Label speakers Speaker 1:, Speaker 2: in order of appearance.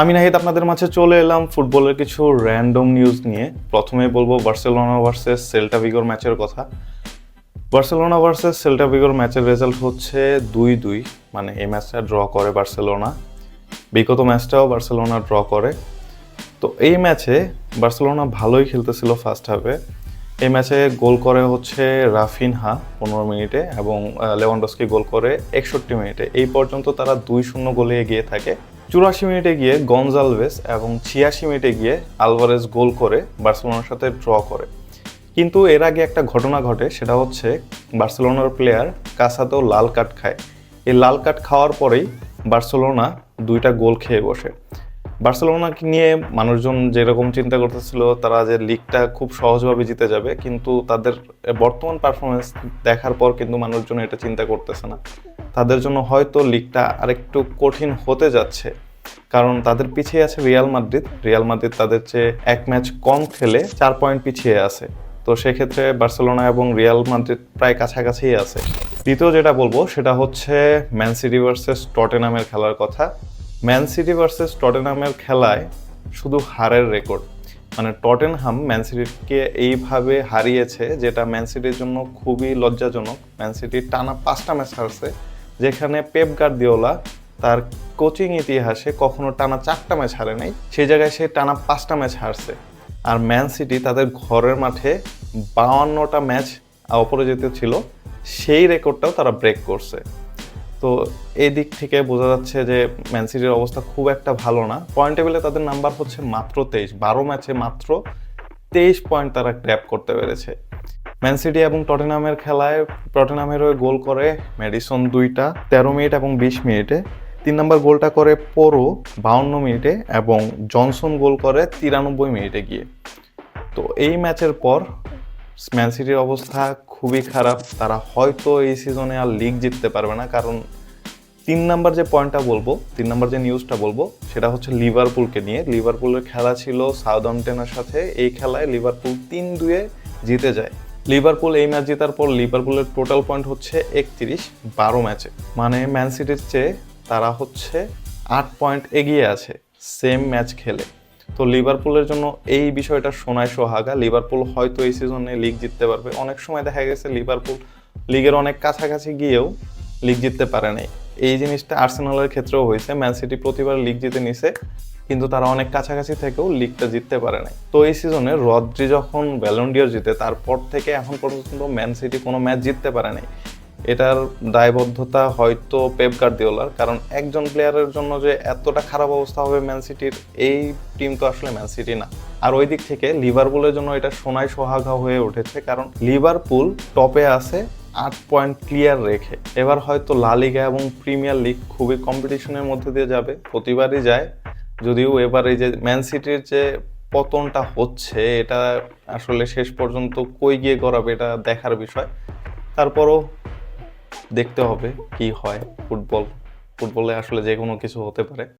Speaker 1: আমি নাহিদ আপনাদের মাঝে চলে এলাম ফুটবলের কিছু র্যান্ডম নিউজ নিয়ে। প্রথমে বলব বার্সেলোনা ভার্সেস সেল্টা ভিগোর ম্যাচের কথা। বার্সেলোনা ভার্সেস সেল্টা ভিগোর ম্যাচের রেজাল্ট হচ্ছে দুই দুই মানে এই ম্যাচটা ড্র করে বার্সেলোনা। বিগত ম্যাচটাও বার্সেলোনা ড্র করে। তো এই ম্যাচে বার্সেলোনা ভালোই খেলতেছিল ফার্স্ট হাফে এই ম্যাচে গোল করে হচ্ছে রাফিনহা পনেরো মিনিটে এবং লেওয়ান্ডস্কি গোল করে একষট্টি মিনিটে। এই পর্যন্ত তারা দুই শূন্য গোলে এগিয়ে থাকে। চুরাশি মিনিটে গিয়ে গনজালভেস এবং ছিয়াশি মিনিটে গিয়ে আলভারেজ গোল করে বার্সেলোনার সাথে ড্র করে। কিন্তু এর আগে একটা ঘটনা ঘটে, সেটা হচ্ছে বার্সেলোনার প্লেয়ার কাসাতেও লাল কার্ড খায়। এই লাল কার্ড খাওয়ার পরেই বার্সেলোনা দুইটা গোল খেয়ে বসে। বার্সেলোনাকে নিয়ে মানুষজন যেরকম চিন্তা করতেছিল, তারা যে লিগটা খুব সহজভাবে জিতে যাবে, কিন্তু তাদের বর্তমান পারফরমেন্স দেখার পর কিন্তু মানুষজন এটা চিন্তা করতেছে না। তাদের জন্য হয়তো লিগটা আরেকটু কঠিন হতে যাচ্ছে, কারণ তাদের পিছিয়ে আছে রিয়াল মাদ্রিদ রিয়াল মাদ্রিদ তাদের চেয়ে এক ম্যাচ কম খেলে চার পয়েন্ট পিছিয়ে আছে। তো সেক্ষেত্রে বার্সেলোনা এবং রিয়াল মাদ্রিদ প্রায় কাছাকাছিই আছে। দ্বিতীয় যেটা বলব, সেটা হচ্ছে ম্যান সিটি ভার্সেস টটেনামের খেলার কথা। ম্যান সিটি ভার্সেস টটেনহামের খেলায় শুধু হারের রেকর্ড মানে টটেনহাম ম্যান সিটিকে এইভাবে হারিয়েছে, যেটা ম্যান সিটির জন্য খুবই লজ্জাজনক। ম্যান সিটি টানা পাঁচটা ম্যাচ হারছে। যেখানে পেপ গার্দিওলা তার কোচিং ইতিহাসে কখনো টানা চারটা ম্যাচ হারে নাই, সেই জায়গায় সে টানা পাঁচটা ম্যাচ হারছে। আর ম্যান সিটি তাদের ঘরের মাঠে বাউান্নটা ম্যাচ অপরাজিত ছিল, সেই রেকর্ডটাও তারা ব্রেক করছে। তো এই দিক থেকে বোঝা যাচ্ছে যে ম্যান সিটির অবস্থা খুব একটা ভালো না। পয়েন্ট টেবিলে তাদের নাম্বার হচ্ছে মাত্র তেইশ, বারো ম্যাচে মাত্র তেইশ পয়েন্ট তারা গ্র্যাপ করতে পেরেছে। ম্যান সিটি এবং টটেনামের খেলায় টটেনামের হয়ে গোল করে ম্যাডিসন দুইটা, তেরো মিনিট এবং বিশ মিনিটে। তিন নম্বর গোলটা করে পোরো, বাউন্ন মিনিটে এবং জনসন গোল করে তিরানব্বই মিনিটে গিয়ে। তো এই ম্যাচের পর ম্যান সিটির অবস্থা খুবই খারাপ। তারা হয়তো এই সিজনে আর লিগ জিততে পারবে না, কারণ তিন নাম্বার যে পয়েন্টটা বলব, তিন নাম্বার যে নিউজটা বলব, সেটা হচ্ছে লিভারপুলকে নিয়ে। লিভারপুলের খেলা ছিল সাউদাম্পটনের সাথে। এই খেলায় লিভারপুল তিন দুয়ে জিতে যায়। লিভারপুল এই ম্যাচ জেতার পর লিভারপুলের টোটাল পয়েন্ট হচ্ছে একত্রিশ, বারো ম্যাচে। মানে ম্যান সিটির চেয়ে তারা হচ্ছে আট পয়েন্ট এগিয়ে আছে, সেম ম্যাচ খেলে। তো লিভারপুলের জন্য এই বিষয়টা শোনায় সোহাগা। লিভারপুল হয়তো এই সিজনে লিগ জিততে পারবে। অনেক সময় দেখা গেছে লিভারপুল লিগের অনেক কাছাকাছি গিয়েও লিগ জিততে পারে নাই। এই জিনিসটা আর্সেনালের ক্ষেত্রেও হয়েছে। ম্যান সিটি প্রতিবার লিগ জিতে নিছে, কিন্তু তারা অনেক কাছাকাছি থেকেও লিগটা জিততে পারে নাই। তো এই সিজনে রদ্রি যখন ব্যালন্ডিয়ার জিতে, তারপর থেকে এখন পর্যন্ত ম্যান সিটি কোনো ম্যাচ জিততে পারে নাই। এটার দায়বদ্ধতা হয়তো পেপ গার্দিওলার, কারণ একজন প্লেয়ারের জন্য যে এতটা খারাপ অবস্থা হবে ম্যান সিটির, এই টিম তো আসলে ম্যান সিটি না। আর ওই দিক থেকে লিভারপুলের জন্য এটা সোনায় সোহাগা হয়ে উঠেছে, কারণ লিভারপুল টপে আছে আট পয়েন্ট ক্লিয়ার রেখে। এবার হয়তো লা লিগা এবং প্রিমিয়ার লিগ খুবই কম্পিটিশনের মধ্যে দিয়ে যাবে। প্রতিবারই যায়। যদিও এবার এই যে ম্যান সিটির যে পতনটা হচ্ছে, এটা আসলে শেষ পর্যন্ত কই গিয়ে গড়াবে এটা দেখার বিষয়। তারপরও দেখতে হবে কি হয় ফুটবল। ফুটবলে আসলে যে কোনো কিছু হতে পারে।